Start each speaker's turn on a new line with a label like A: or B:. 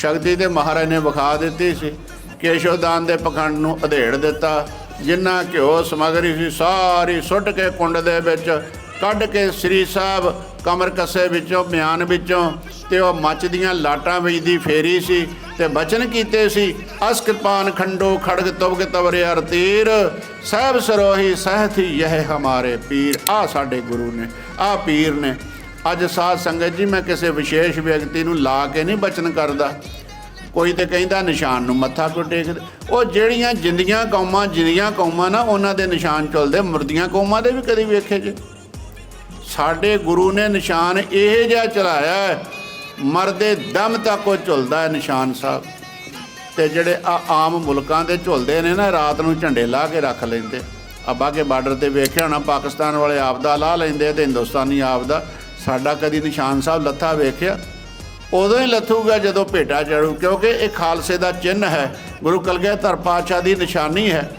A: ਸ਼ਕਤੀ ਦੇ ਮਹਾਰਾਜ ਨੇ ਵਿਖਾ ਦਿੱਤੀ ਸੀ ਕੇਸ਼ੋਦਾਨ ਦੇ ਪਖੰਡ ਨੂੰ ਅਧੇੜ ਦਿੱਤਾ, ਜਿੰਨਾ ਘਿਓ ਸਮਗਰੀ ਸੀ, ਸਾਰੀ ਸੁੱਟ ਕੇ ਕੁੰਡ ਦੇ ਵਿੱਚ ਕੱਢ ਕੇ ਸ੍ਰੀ ਸਾਹਿਬ ਕਮਰ ਕੱਸੇ ਵਿੱਚੋਂ, ਮਿਆਨ ਵਿੱਚੋਂ ਤੇ ਉਹ ਮੱਚਦੀਆਂ ਲਾਟਾਂ ਵਿੱਚ ਦੀ ਫੇਰੀ ਸੀ ਤੇ ਬਚਨ ਕੀਤੇ ਸੀ ਅਸ ਕਿਰਪਾਨ ਖੰਡੋ ਖੜਗ ਤੁਬਗ ਤਵਰੇ ਅਰ ਤੀਰ ਸਹਿਬ ਸਰੋਹੀ ਸਹਿਥੀ ਇਹ ਹਮਾਰੇ ਪੀਰ ਆ ਸਾਡੇ ਗੁਰੂ ਨੇ ਆ ਪੀਰ ਨੇ। ਅੱਜ ਸਾਧ ਸੰਗਤ ਜੀ, ਮੈਂ ਕਿਸੇ ਵਿਸ਼ੇਸ਼ ਵਿਅਕਤੀ ਨੂੰ ਲਾ ਕੇ ਨਹੀਂ ਬਚਨ ਕਰਦਾ। ਕੋਈ ਤੇ ਕਹਿੰਦਾ ਨਿਸ਼ਾਨ ਨੂੰ ਮੱਥਾ ਕੋ ਟੇਕਦੇ? ਉਹ ਜਿਹੜੀਆਂ ਜਿੰਦੀਆਂ ਕੌਮਾਂ ਜਿੰਦੀਆਂ ਕੌਮਾਂ ਨਾ, ਉਹਨਾਂ ਦੇ ਨਿਸ਼ਾਨ ਚੁਲਦੇ, ਮੁਰਦੀਆਂ ਕੌਮਾਂ ਦੇ ਵੀ ਕਦੀ ਵੇਖੇ ਜੇ। ਸਾਡੇ ਗੁਰੂ ਨੇ ਨਿਸ਼ਾਨ ਇਹ ਜਿਹਾ ਚਲਾਇਆ ਮਰਦੇ ਦਮ ਤੱਕ ਉਹ ਝੁਲਦਾ ਹੈ ਨਿਸ਼ਾਨ ਸਾਹਿਬ। ਤੇ ਜਿਹੜੇ ਆ ਆਮ ਮੁਲਕਾਂ ਦੇ ਝੁਲਦੇ ਨੇ ਨਾ, ਰਾਤ ਨੂੰ ਝੰਡੇ ਲਾ ਕੇ ਰੱਖ ਲੈਂਦੇ। ਅੱਬਾ ਕੇ ਬਾਰਡਰ ਤੇ ਵੇਖਿਆ ਹੋਣਾ, ਪਾਕਿਸਤਾਨ ਵਾਲੇ ਆਪਦਾ ਲਾ ਲੈਂਦੇ ਆ ਤੇ ਹਿੰਦੁਸਤਾਨੀ ਆਪਦਾ ਸਾਡਾ ਕਦੀ ਨਿਸ਼ਾਨ ਸਾਹਿਬ ਲੱਥਾ ਵੇਖਿਆ? ਉਦੋਂ ਹੀ ਲੱਥੂਗਾ ਜਦੋਂ ਭੇਟਾ ਚੜੂ, ਕਿਉਂਕਿ ਇਹ ਖਾਲਸੇ ਦਾ ਚਿੰਨ੍ਹ ਹੈ। ਗੁਰੂ ਕਲਗੀਧਰ ਪਾਤਸ਼ਾਹ ਦੀ ਨਿਸ਼ਾਨੀ ਹੈ।